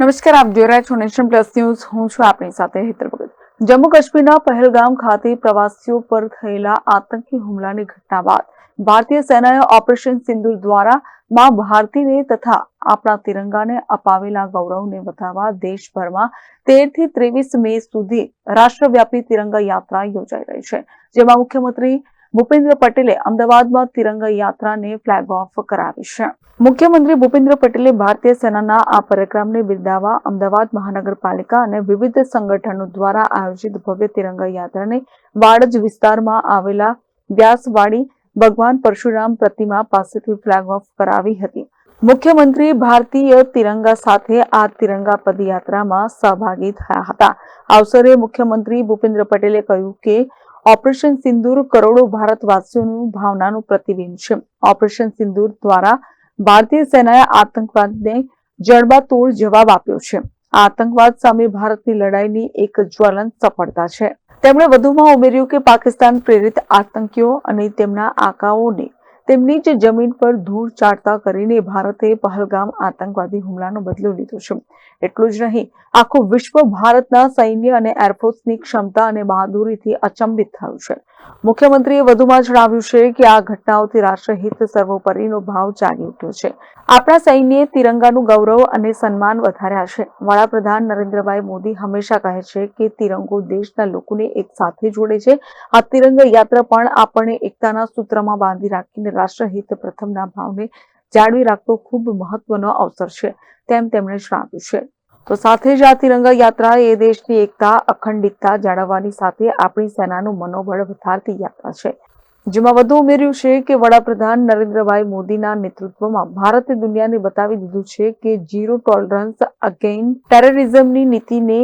નમસ્કાર, આપ જોઈ રહ્યા છો નેશન પ્લસ ન્યૂઝ. હું છું આપણી સાથે હેતર ભગત. જમ્મુ કાશ્મીરના પહેલગામ ખાતે પ્રવાસીઓ પર થયેલા આતંકી હુમલાની ઘટના બાદ ભારતીય સેનાએ ઓપરેશન સિંદુર દ્વારા માં ભારતીને તથા આપણા તિરંગાને અપાવેલા ગૌરવને વધારવા દેશભરમાં તેરથી ત્રેવીસ મે સુધી રાષ્ટ્રવ્યાપી તિરંગા યાત્રા યોજાઈ રહી છે, જેમાં મુખ્યમંત્રી ભૂપેન્દ્ર પટેલે અમદાવાદમાં તિરંગા યાત્રાને ફ્લેગ ઓફ કરાવી છે. મુખ્યમંત્રી ભૂપેન્દ્ર પટેલે ભારતીય સેનાના આ પરાક્રમને બિરદાવવા અમદાવાદ મહાનગરપાલિકા અને વિવિધ સંગઠનો દ્વારા આયોજિત ભવ્ય તિરંગા યાત્રાને વાડજ વિસ્તારમાં આવેલા વ્યાસવાડી ભગવાન પરશુરામ પ્રતિમા પાસેથી ફ્લેગ ઓફ કરાવી હતી. મુખ્યમંત્રી ભારતીય તિરંગા સાથે આ તિરંગા પદયાત્રામાં સહભાગી થયા હતા. અવસરે મુખ્યમંત્રી ભૂપેન્દ્ર પટેલે કહ્યું કે ઓપરેશન સિંદૂર કરોડો ભારતવાસીઓનું ભાવનાનું પ્રતિબિંબ છે. ઓપરેશન સિંદૂર દ્વારા ભારતીય સેનાએ આતંકવાદને જડબાતોડ જવાબ આપ્યો છે. આતંકવાદ સામે ભારતની લડાઈની એક જ્વલંત સફળતા છે. તેમણે વધુમાં ઉમેર્યું કે પાકિસ્તાન પ્રેરિત આતંકીઓ અને તેમના આકાઓને તેમની જ જમીન પર ધૂળ ચાટતા કરીને ભારતે પહલગામ આતંકવાદી હુમલાનો બદલો લીધો છે. એટલું જ નહીં, આખું વિશ્વ ભારતના સૈન્ય અને એરફોર્સની ક્ષમતા અને બહાદુરીથી અચંબિત થયું છે. મુખ્યમંત્રીએ વધુમાં જણાવ્યું છે કે આ ઘટનાઓથી રાષ્ટ્રહિત સર્વોપરીનો ભાવ જાગી ઉઠ્યો છે. આપણા સૈન્યએ તિરંગાનું ગૌરવ અને સન્માન વધાર્યા છે. વડાપ્રધાન નરેન્દ્રભાઈ મોદી હંમેશા કહે છે કે તિરંગો દેશના લોકોને એક સાથે જોડે છે. આ તિરંગા યાત્રા પણ આપણને એકતાના સૂત્રમાં બાંધી રાખીને રાષ્ટ્રહિત પ્રથમના ભાવને જાળવી રાખવો ખૂબ મહત્વનો અવસર છે, તેમ તેમણે જણાવ્યું છે. તો સાથે જ આ તિરંગા યાત્રા એ દેશની એકતા, અખંડિતતા જાળવવાની સાથે આપણી સેનાનું મનોબળ વધારતી યાત્રા છે. જેમાં વધુ ઉમેર્યું છે કે વડાપ્રધાન નરેન્દ્રભાઈ મોદીના નેતૃત્વમાં ભારતે દુનિયાને બતાવી દીધું છે કે ઝીરો ટોલરન્સ અગેન ટેરરિઝમની નીતિને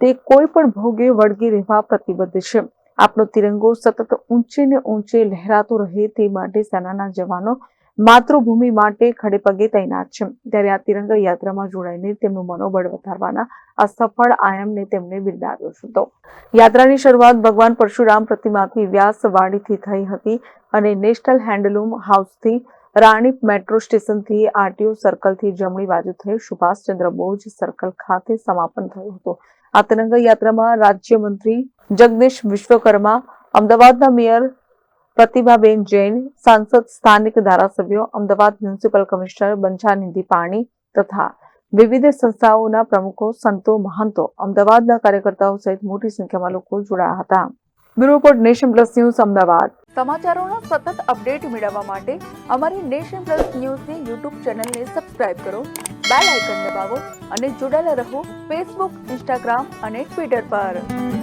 તે કોઈ પણ ભોગે વળગી રહેવા પ્રતિબદ્ધ છે. આપણો તિરંગો સતત ઊંચે ને ઊંચે લહેરાતો રહે તે માટે સેનાના જવાનો માતૃભૂમિ માટે ખડે પગે તૈનાત છે. ત્યારે આ તિરંગા યાત્રામાં જોડાઈને તેમનું મનોબળ વધારવાના આ સફળ આયામને તેમણે બિરદાવ્યો હતો યાત્રાની શરૂઆત ભગવાન પરશુરામ પ્રતિમાથી વ્યાસવાડીથી થઈ હતી અને નેશનલ હેન્ડલૂમ હાઉસથી રાણી મેટ્રો સ્ટેશનથી આરટીઓ સર્કલથી જમણી બાજુ થઈ સુભાષચંદ્ર બોઝ સર્કલ ખાતે સમાપન થયું હતું. આ તિરંગા યાત્રામાં રાજ્યમંત્રી જગદીશ વિશ્વકર્મા, અમદાવાદના મેયર પ્રતિભાબેન જૈન, સાંસદ સ્થાનિક ધારાસભ્યો, અમદાવાદ મ્યુનિસિપલ કમિશનર બંછાનિધિ પાણી તથા વિવિધ સંસ્થાઓના પ્રમુખો, સંતો, મહંતો અમદાવાદના કાર્યકર્તાઓ સહિત મોટી સંખ્યામાં લોકો જોડાયા હતા. Bureau report nation plus news Ahmedabad. સમાચારોના સતત અપડેટ મેળવવા માટે અમારી નેશન પ્લસ ન્યૂઝની યુટ્યુબ ચેનલને સબસ્ક્રાઇબ કરો, બેલ આઇકન દબાવો અને જોડાયેલા રહો ફેસબુક, ઇન્સ્ટાગ્રામ અને ટ્વિટર પર.